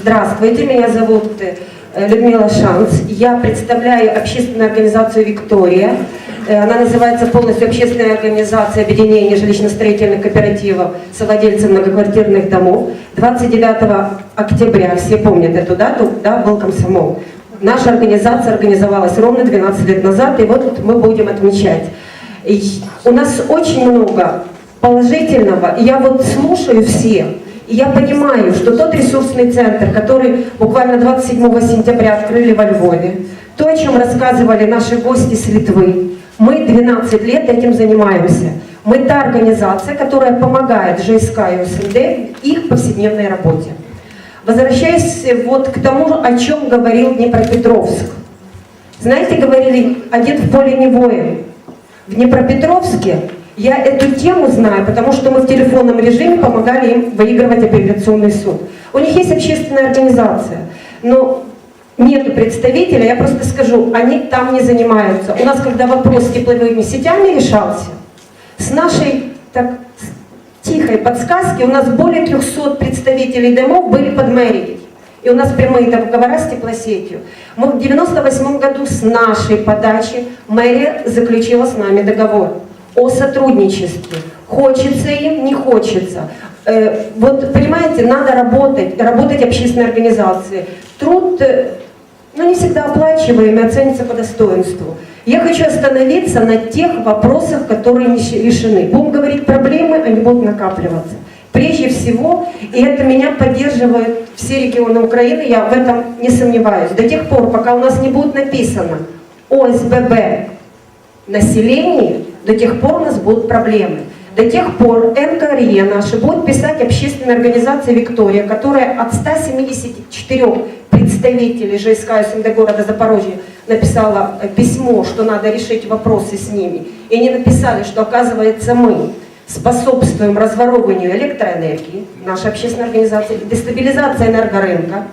Здравствуйте, меня зовут э, Людмила Шанс. Я представляю общественную организацию «Виктория». Э, Она называется полностью общественная организация объединения жилищно-строительных кооперативов совладельцев многоквартирных домов. 29 октября, все помнят эту дату, да, был комсомол. Наша организация организовалась ровно 12 лет назад, и вот мы будем отмечать. И у нас очень много положительного, я вот слушаю всех, и я понимаю, что тот ресурсный центр, который буквально 27 сентября открыли во Львове, то, о чем рассказывали наши гости с Литвы, мы 12 лет этим занимаемся. Мы та организация, которая помогает ЖСК и УСНД в их повседневной работе. Возвращаясь вот к тому, о чем говорил Днепропетровск. Знаете, говорили, один в поле не воин. В Днепропетровске я эту тему знаю, потому что мы в телефонном режиме помогали им выигрывать апелляционный суд. У них есть общественная организация, но нету представителя, я просто скажу, они там не занимаются. У нас, когда вопрос с тепловыми сетями решался, с нашей так, тихой подсказки у нас более 300 представителей домов были под мэрией. И у нас прямые договора с теплосетью. Мы в 98 году с нашей подачи мэрия заключила с нами договор о сотрудничестве. Хочется им, не хочется. Э, вот понимаете, надо работать, работать общественной организации. Труд, э, ну не всегда оплачиваемый, оценится по достоинству. Я хочу остановиться на тех вопросах, которые не решены. Будем говорить проблемы, они будут накапливаться. Прежде всего, и это меня поддерживают все регионы Украины, я в этом не сомневаюсь, до тех пор, пока у нас не будет написано ОСББ населении, до тех пор у нас будут проблемы. До тех пор НКРЕ наши будут писать общественная организация «Виктория», которая от 174 представителей ЖСК СМД города Запорожья написала э, письмо, что надо решить вопросы с ними. И они написали, что оказывается мы способствуем разворовыванию электроэнергии, наша общественная организация, дестабилизация энергорынка.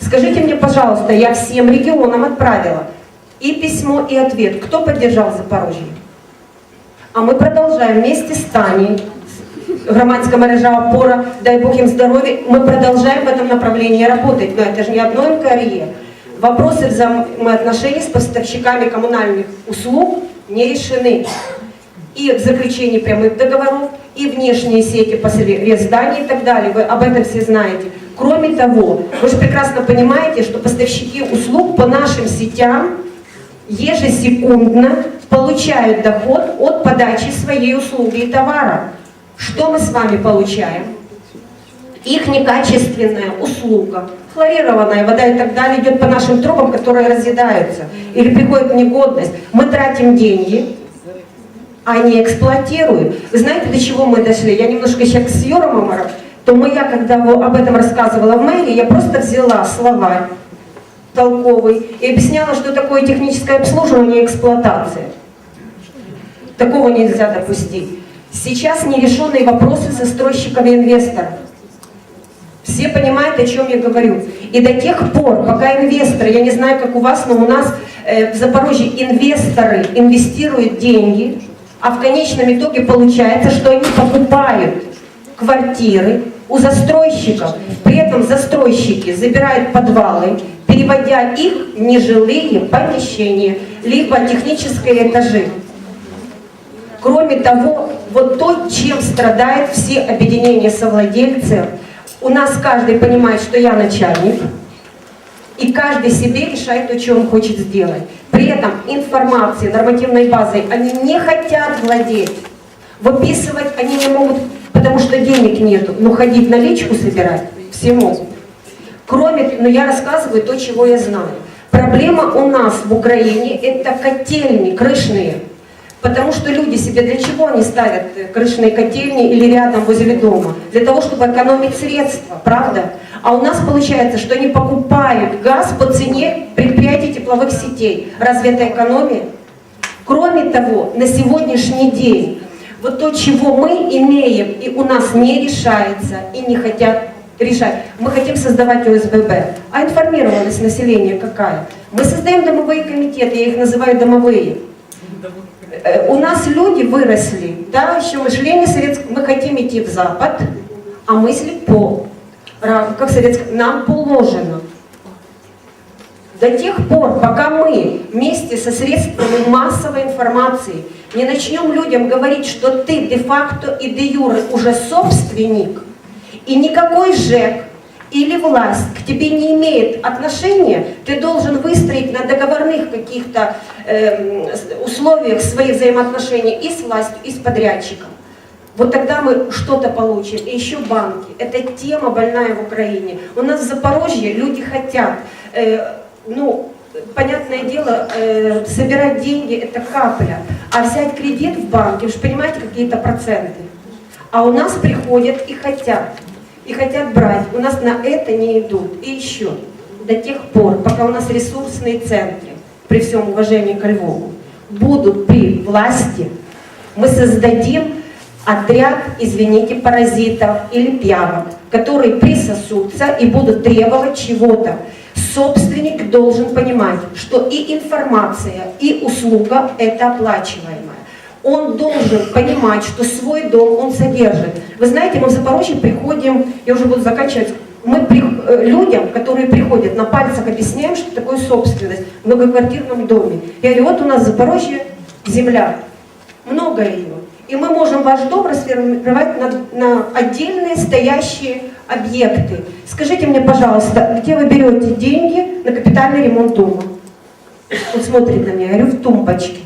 Скажите мне, пожалуйста, я всем регионам отправила и письмо, и ответ. Кто поддержал Запорожье? А мы продолжаем вместе с Таней, громадская мережа опора, дай Бог им здоровья, мы продолжаем в этом направлении работать, но это же не одно НКРЕ. Вопросы взаимоотношений с поставщиками коммунальных услуг не решены. И в заключении прямых договоров, и внешние сети посредством зданий и так далее. Вы об этом все знаете. Кроме того, вы же прекрасно понимаете, что поставщики услуг по нашим сетям ежесекундно получают доход от подачи своей услуги и товара. Что мы с вами получаем? Их некачественная услуга, хлорированная вода и так далее идет по нашим трубам, которые разъедаются или приходят в негодность. Мы тратим деньги, а не эксплуатируют. Вы знаете, до чего мы дошли? Я немножко сейчас с Юром то мы, я когда об этом рассказывала в мэрии, я просто взяла словарь толковый и объясняла, что такое техническое обслуживание и эксплуатация. Такого нельзя допустить. Сейчас нерешенные вопросы застройщиков и инвесторов. Все понимают, о чем я говорю. И до тех пор, пока инвесторы, я не знаю, как у вас, но у нас э, в Запорожье инвесторы инвестируют деньги, а в конечном итоге получается, что они покупают квартиры у застройщиков. При этом застройщики забирают подвалы, переводя их в нежилые помещения, либо технические этажи. Кроме того, вот то, чем страдают все объединения совладельцев, у нас каждый понимает, что я начальник, и каждый себе решает то, что он хочет сделать. При этом информацией, нормативной базой они не хотят владеть. Выписывать они не могут, потому что денег нету. Но ходить наличку собирать все могут. Кроме, но я рассказываю то, чего я знаю. Проблема у нас в Украине это котельни крышные. Потому что люди себе для чего они ставят э, крышные котельни или рядом возле дома? Для того, чтобы экономить средства, правда? А у нас получается, что они покупают газ по цене предприятий тепловых сетей. Разве это экономия? Кроме того, на сегодняшний день, вот то, чего мы имеем, и у нас не решается, и не хотят решать. Мы хотим создавать ОСББ. А информированность населения какая? Мы создаем домовые комитеты, я их называю домовые. Э, У нас люди выросли, да, еще мышление советское, мы хотим идти в Запад, а мысли по как советская, нам положено. До тех пор, пока мы вместе со средствами массовой информации не начнем людям говорить, что ты де-факто и де-юре уже собственник, и никакой ЖЭК или власть к тебе не имеет отношения, ты должен выстроить на договорных каких-то с- условиях свои взаимоотношения и с властью, и с подрядчиком. Вот тогда мы что-то получим. И еще банки. Это тема больная в Украине. У нас в Запорожье люди хотят, э, ну, понятное дело, э, собирать деньги это капля. А взять кредит в банке, же понимаете, какие-то проценты. А у нас приходят и хотят. И хотят брать. У нас на это не идут. И еще, до тех пор, пока у нас ресурсные центры, при всем уважении к Львову, будут при власти, мы создадим отряд, извините, паразитов или пьявок, которые присосутся и будут требовать чего-то. Собственник должен понимать, что и информация, и услуга – это оплачиваемое. Он должен понимать, что свой дом он содержит. Вы знаете, мы в Запорожье приходим, я уже буду заканчивать, мы при- э, людям, которые приходят, на пальцах объясняем, что такое собственность в многоквартирном доме. Я говорю, вот у нас в Запорожье земля, много ее. И мы можем ваш дом расформировать на, на отдельные стоящие объекты. Скажите мне, пожалуйста, где вы берете деньги на капитальный ремонт дома? Он смотрит на меня, я говорю, в тумбочке.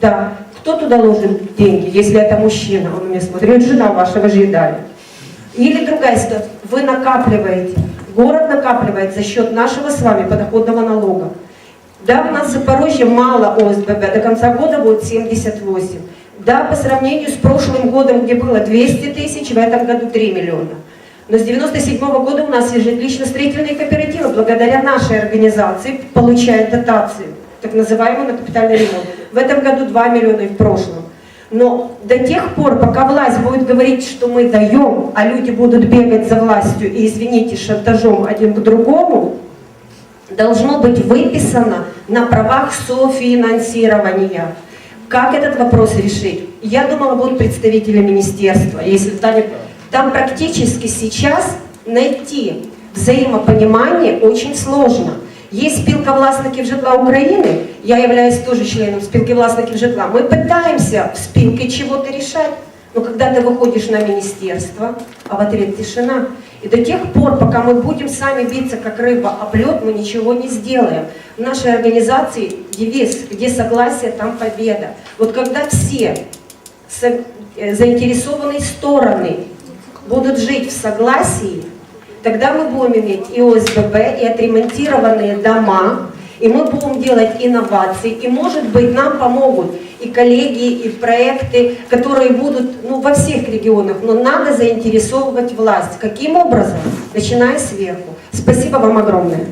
Да. Кто туда ложит деньги, если это мужчина? Он меня смотрит, жена ваша, вы же ей дали. Или другая ситуация, вы накапливаете, город накапливает за счет нашего с вами подоходного налога. Да, у нас в Запорожье мало ОСББ, до конца года будет 78. Да, по сравнению с прошлым годом, где было 200 тысяч, в этом году 3 миллиона. Но с 97 года у нас жилищно-строительные кооперативы, благодаря нашей организации получают дотацию, так называемую на капитальный ремонт. В этом году 2 миллиона и в прошлом. Но до тех пор, пока власть будет говорить, что мы даем, а люди будут бегать за властью и, извините, шантажом один к другому, должно быть выписано на правах софинансирования. Как этот вопрос решить? Я думала, будут представители министерства, если там, там практически сейчас найти взаимопонимание очень сложно. Є спілка власників житла України, я являюсь тоже членом спілки власників житла. Мы пытаемся в спилке чего-то решать, но когда ты выходишь на министерство, а в ответ тишина. и до тех пор, пока мы будем сами биться как рыба об лед, мы ничего не сделаем. В нашей организации девиз, где согласие, там победа. Вот когда все э, заинтересованные стороны будут жить в согласии, тогда мы будем иметь и ОСББ, и отремонтированные дома, и мы будем делать инновации, и, может быть, нам помогут и коллеги, и проекты, которые будут ну, во всех регионах, но надо заинтересовывать власть. Каким образом? Начиная сверху. Спасибо вам огромное.